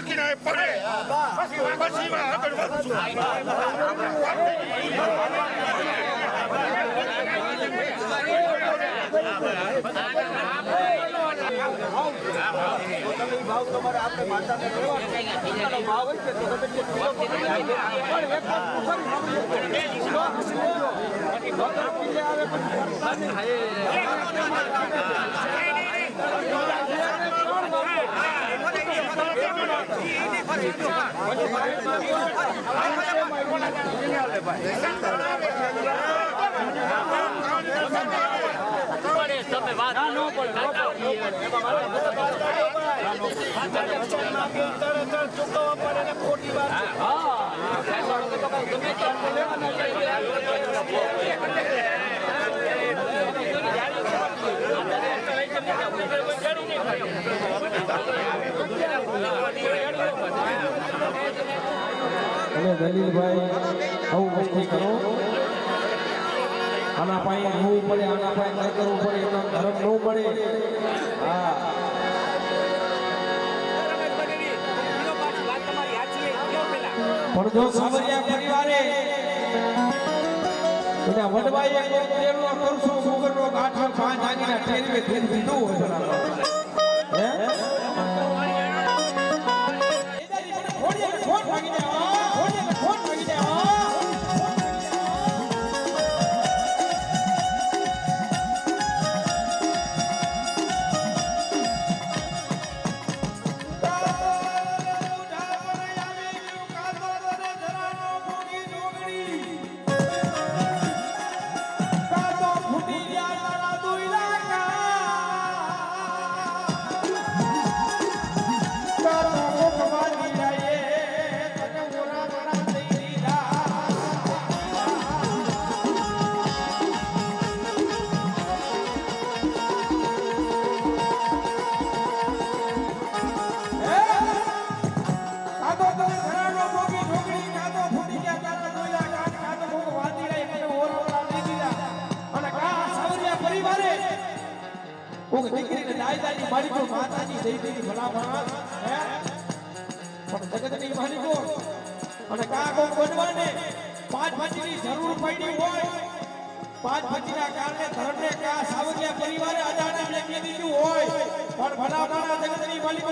પડકીને પડે પછી માં આગળ વધશું ભાવ તમારે આપણે માતાને લેવાનો ભાવ હોય છે તો તમે કિલો તો લઈ આવી. પણ સાંભળજો. વગર કિલ્લે ચૂકવવા પડે ને ખોટી વાત. અને દલીલભાઈ, આવું મસ્તી કરો. આના પાસે જોવું પડે, આના પાસે ન કરવું પડે, એનો ધર્મ ન પડે હા. પણ પરિવારે એના વડવાઈ એક સુગરનો ગાંઠો, પાંચ આગીના ટેરવે તેલ હે? જાય ખોડીએ ખોટ ભાગી જાય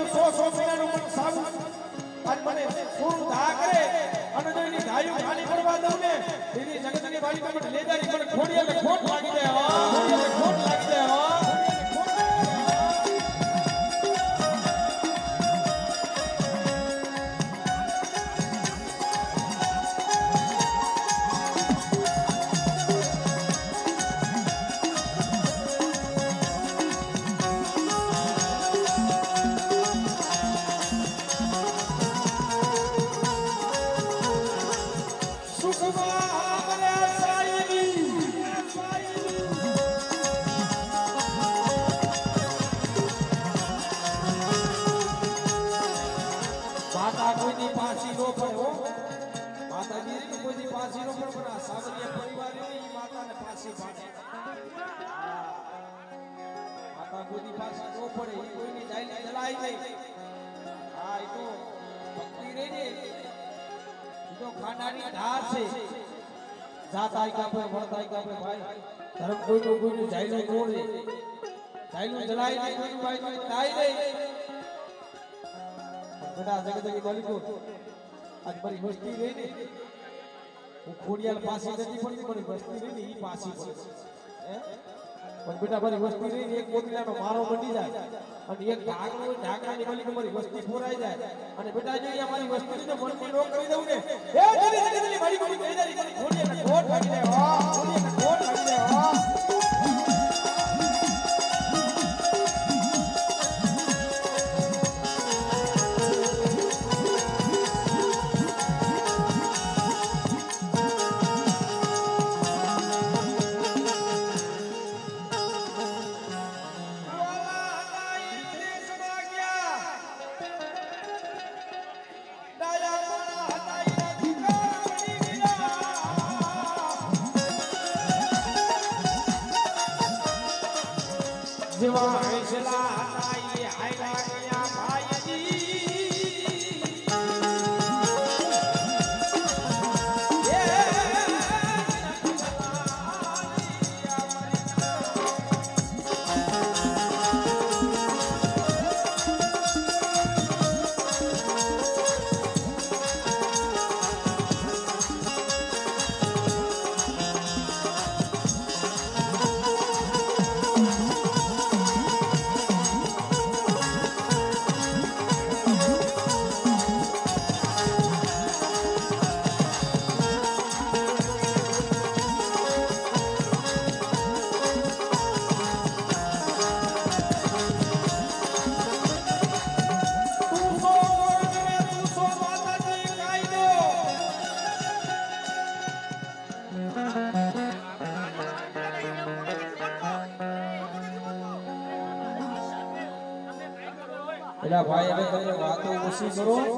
સો સો પણ મને અને ખાલી પડવા દઉં ને, એની જગતની વાળી મને લેજારી મને ખોડી એટલે ખોટ ને પણ પણ આ સાવરિયા પરિવારની ઈ માતાને પાછી પાડે માતા ગોદી પાછી નો પડે ઈ કોઈની જાયલી જલાઈ જાય હા ઈ તો ભક્તિ રહી ને. ઈ તો ખાનાની ધાર છે. જાત આઈ કાપે વળત આઈ કાપે ભાઈ. ધર્મ કોઈનું જાયલું કોણ રે જાયલું જલાઈ જાય કોઈનું ભાઈ કોઈ જાય દે. જગત જગતની માલિકો આજ મારી વસ્તી રહી ને. હું ખોડિયાલ પાસે નથી પડતી, પણ વસ્તી રહી ને એ પાછી પડે. પણ બેટા, મારી વસ્તી રહી એક મોતીલાનો મારો બની જાય અને એક ઢાકણો ઢાકણાની માલિકો મારી વસ્તી ફોરાઈ જાય. અને બેટા, જો અહીંયા મારી વસ્તી ને, મનથી નો કરી દઉં ને, એ ખોટ લાગી જાય વાતો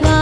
ध्वा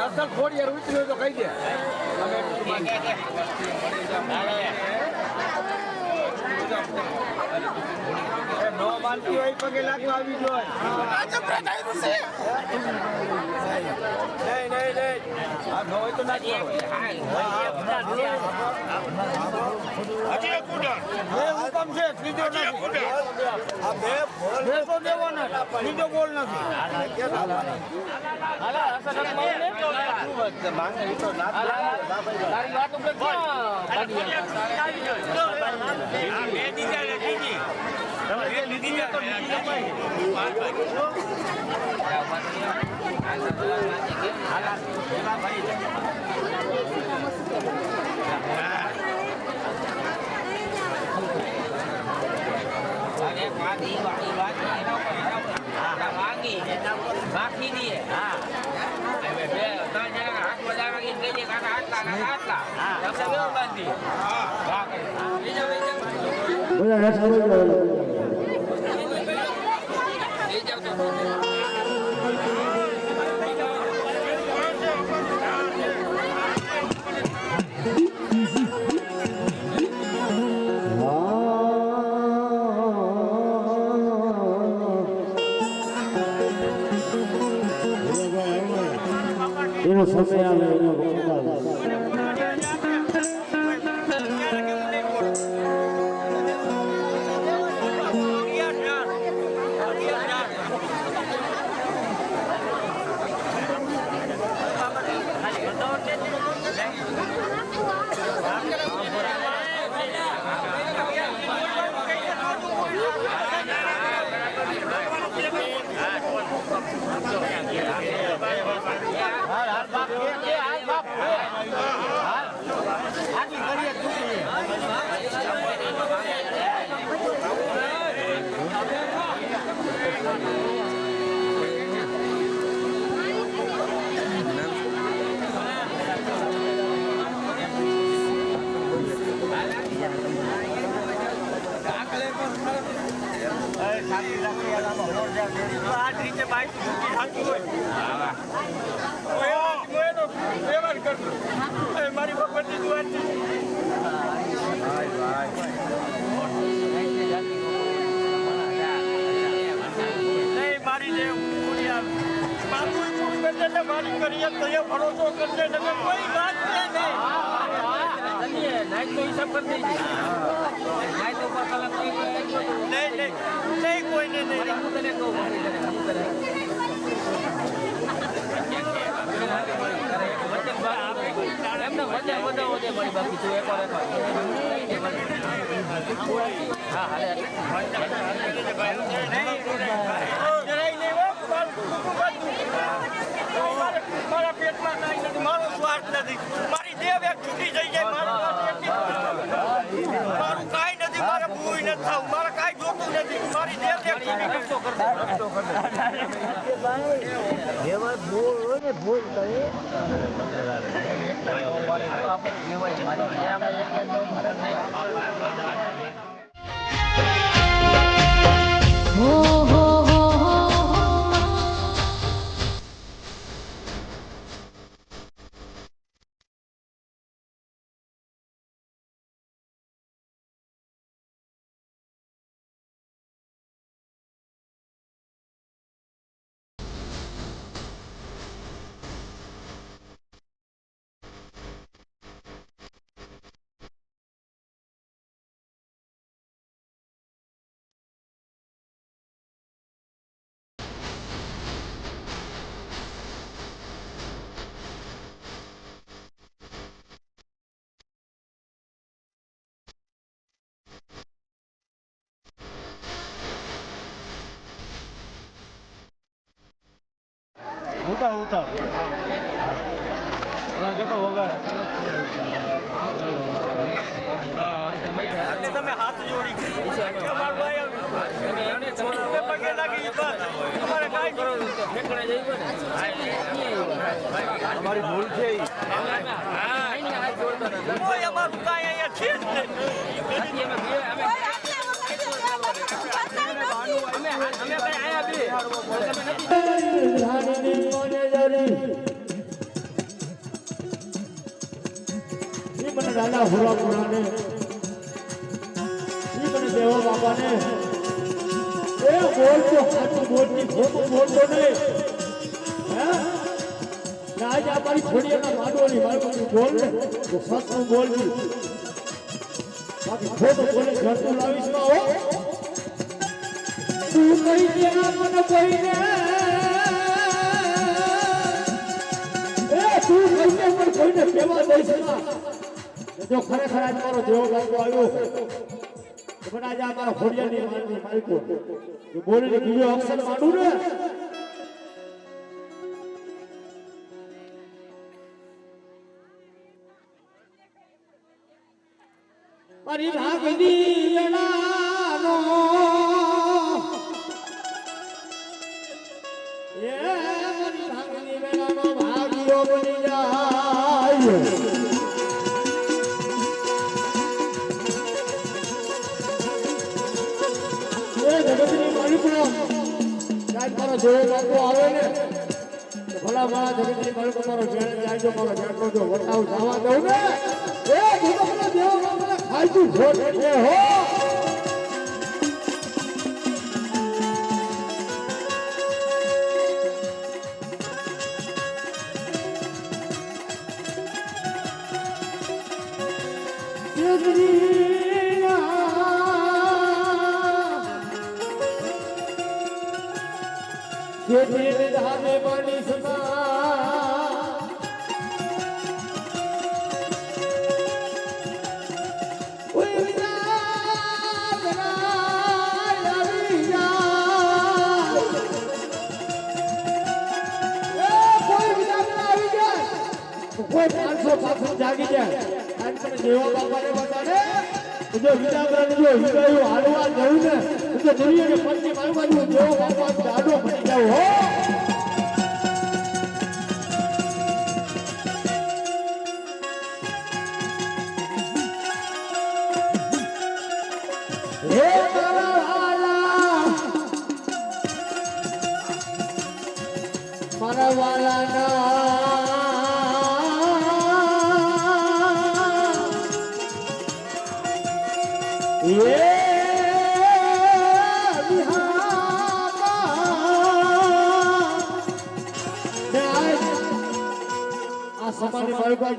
અસલ ખોડિયાર ઉતર્યો તો કહી દે. એ નો માનતી હોય પગે લાગવા આવી જોઈએ નહીં નહીં નહીં આ હોય તો નાખી બોલ નથી. બાકી દે હા. બે ત્રણ જણા હાથ ગઈ ગઈ કાકા હાથલા કાકા હાથલા આપણે બાંધી હા બીજા બીજા ને મારી કરીએ તો એ ભરોસો કરશે તમે કોઈ વાત છે નહીં. નાઈટ નો હિસાબ કરી દેજે નાઈટ ઉપર કલાક નહીં નહીં નહીં કોઈને નહીં હું તને કહું હું. તને એમને વજન વધાવો દે મારી બાકી તું એક વાર હા હાલે મારું પેટમાં કાંઈ નથી મારો સ્વાર્થ નથી મારી દેવ એક છૂટી જઈ જાય મારું કાંઈ નથી મારે ભૂઈ નથી થવું મારે કાંઈ જોતું નથી મારી દેવ એક છૂટી ગઈ. હો ઉતાર ઉતાર તમે હાથ જોડી અમાર ભૂલ છે અમારું કાંઈ અહીંયા છે જ નહીં. દાદા હુરા પુરાને બાપાને. એ મારી મારી કોઈને. એ મને કોઈને કહેવા દઈશ જો ખરેખર આજ મારો દેવો ગાતો આવ્યો પણ આજે આ મારા ખોડિયાની મારી માલિકો. જો બોલીને બીજો અક્ષર માંડું ને. મારી ભાગની વેળાનો મારો જેવો બાપુ આવે ને ભલા મારા જગતની માલિકો મારો જેણે જાજો મારો જાટો જો વટાવ જવા દઉં ને. એ જગતનો દેવ બાપુને ખાઈતું છોડ એટલે હો. પાંચસો પાંચસો જાગી જાય. આજ તમે દેવા બાપાને બતાડે જો વિજાગરણ જો વિજયો હાલવા જવું ને, તો દુનિયાને પંચી મારવા જો દેવો બાપા જાવ હો હે મારા વાલા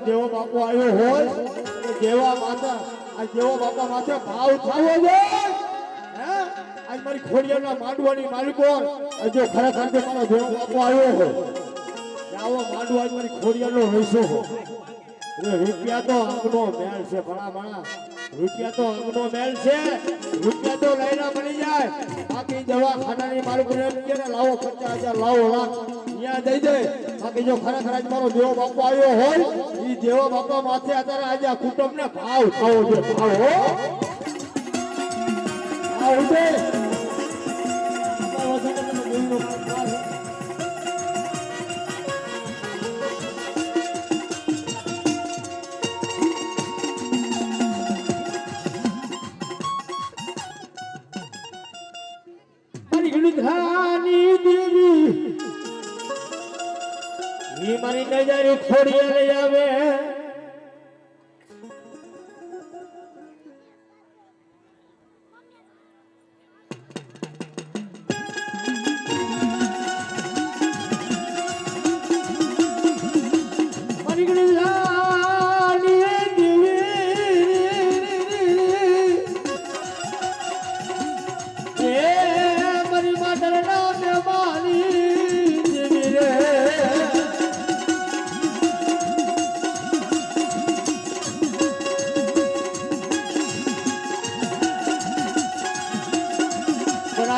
જેવો બાપુ આવ્યો હોય અને જેવા માતા, આ જેવો બાપા માથે ભાવ થવો જોઈએ. આજ મારી ખોડિયાના માંડવાની માલિકો જો ખરેખર જેવો બાપો આવ્યો હોય આવો માંડવો આજ મારી ખોડિયાનો રહેશો હોય. રૂપિયા તો અંગનો મેલ છે ભણા ભણા રૂપિયા તો અંગનો મેલ છે, રૂપિયા તો લઈના મળી જાય. બાકી દવાખાનાની માલિકોને લાવો પચાસ હજાર, લાવો લાખ. ત્યાં દઈ દે. બાકી જો ખરેખર આજ મારો દેવો બાપો આવ્યો હોય એ દેવો બાપા માથે અત્યારે આજે આ કુટુંબને ભાવ થવો જોઈએ. ભાવ હો નજર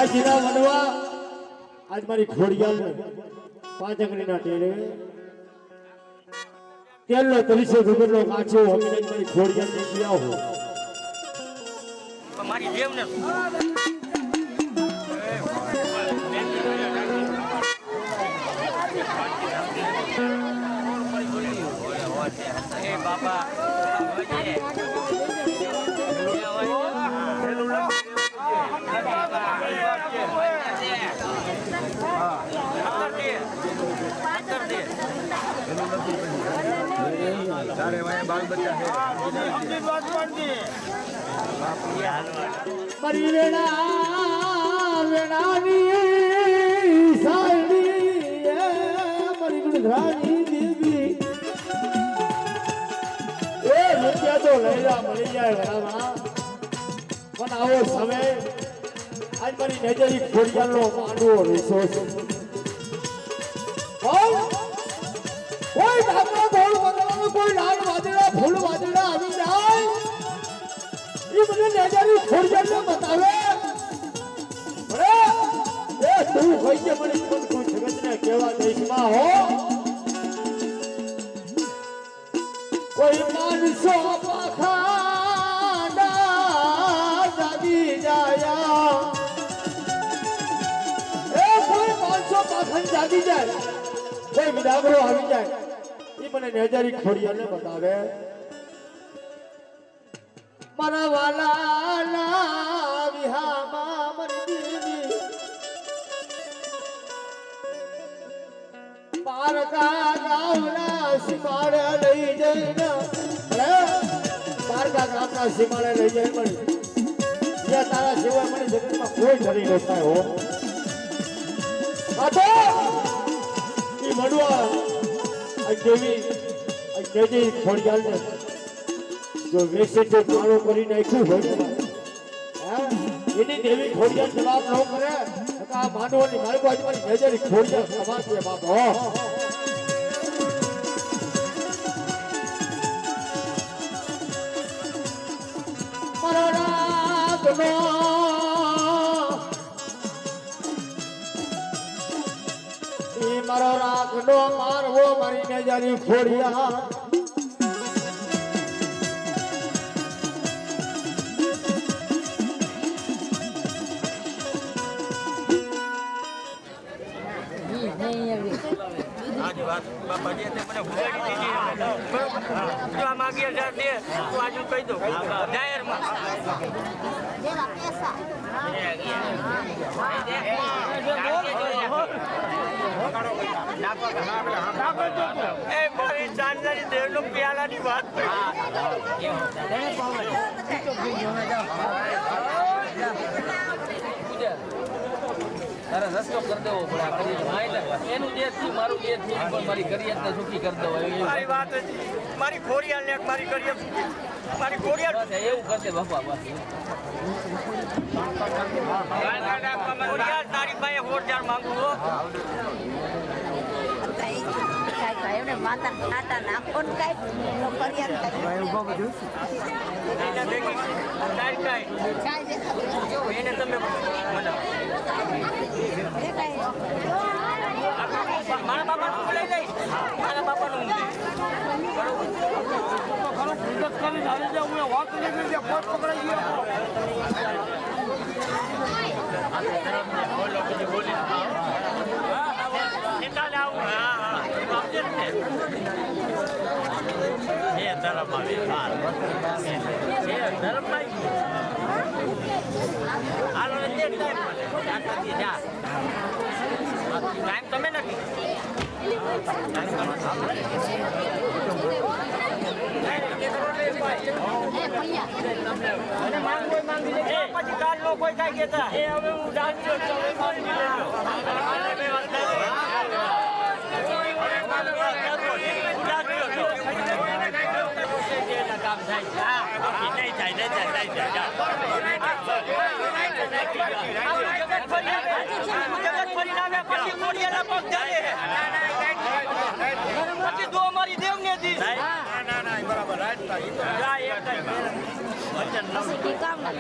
આ વનવા આજ મારી ખોડિયાલ પાંચ આંગળીના ટેરે. તેલનો તરીસો ડુંગરનો કાચો અમીનભાઈ ને ગયા હો મારી દેવને લઈ જા મળી જાય પણ આવો સમય આજ મારી નજરી ખોડિયાનો માંડવો કોઈ લાલ ફૂલ વાદળા આવી જાય. એ મને નજારી ખોડિયાને બતાવે. અરે, એ તું હોય કે મને કોઈ કોઈ જગતને કેવા દેશમાં હો? કોઈ માણસો પાખાના જાગી જાયા. એ કોઈ માણસો પાખંડ જાગી જાય. કોઈ વિદાગરો આવી જાય. મને નજારી ખોડિયાને બતાવે. મારા વાલા વિહામાં પારકા ગામના સીમાડે લઈ જઈને પારકા ગામના સીમાડે લઈ જઈ મળી. જે તારા સિવાય મને જગતમાં કોઈ ધરી ન થાય હો મડવા આ જવાબ ન કરે. આ માંડવાની મારી બાજુ મારી નજર ખોડિયાર સભા છે મારો મારો રાગનો મારવો મારી નજરી ખોડિયાર આજી વાત એ મારી ચાંદની દેવનો પ્યાલાની વાત તારે રસ્તો કરી દેવો પડે એનું જે થયું મારું જે થયું પણ મારી સુખી કરી દેવો. મારી વાત મારી ખોડિયાલ ને મારી કરીએ મારી બસ એવું કરશે બાપા ખોડિયાલ તારી પાસે હોટ હજાર માંગુ હો એમને માતા ખાતા નાખો ને કાંઈ ફરિયાદ કાંઈ. એને ભેગી કાંઈ કાંઈ એને તમે બનાવો મારા બાપાનું હું ધર્મ આવી ધર્મ હાલો ટાઈમ તમે નથી કોઈ કાંઈ કહેતા એ હવે હું જાણતો જ છું, હવે માની લેજો. કામ થાય પછી દો અમારી દેવને દી. ના ના ના બરાબર રાઈટ પછી કામ ના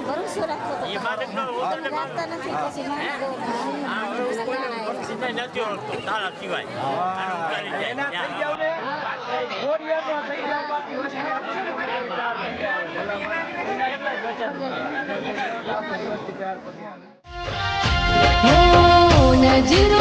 ભરોસો રાખો તો તમે રાખતા નથી પછી મને બહુ એના થઈ જાવ ને ખોડિયારમાં થઈ જાવ બાકી હો નજરો Acıra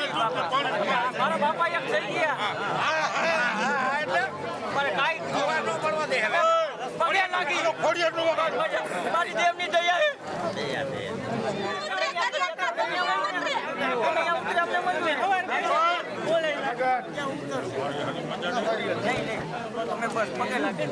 મારી બાપા એમ થઈ ગયા મારે કાંઈ જોવા ન પડવા દે હવે પગે લાગી ફોડીયાનું વગાડ. મારી દેવની દયા હે તમે બસ પગે લાગી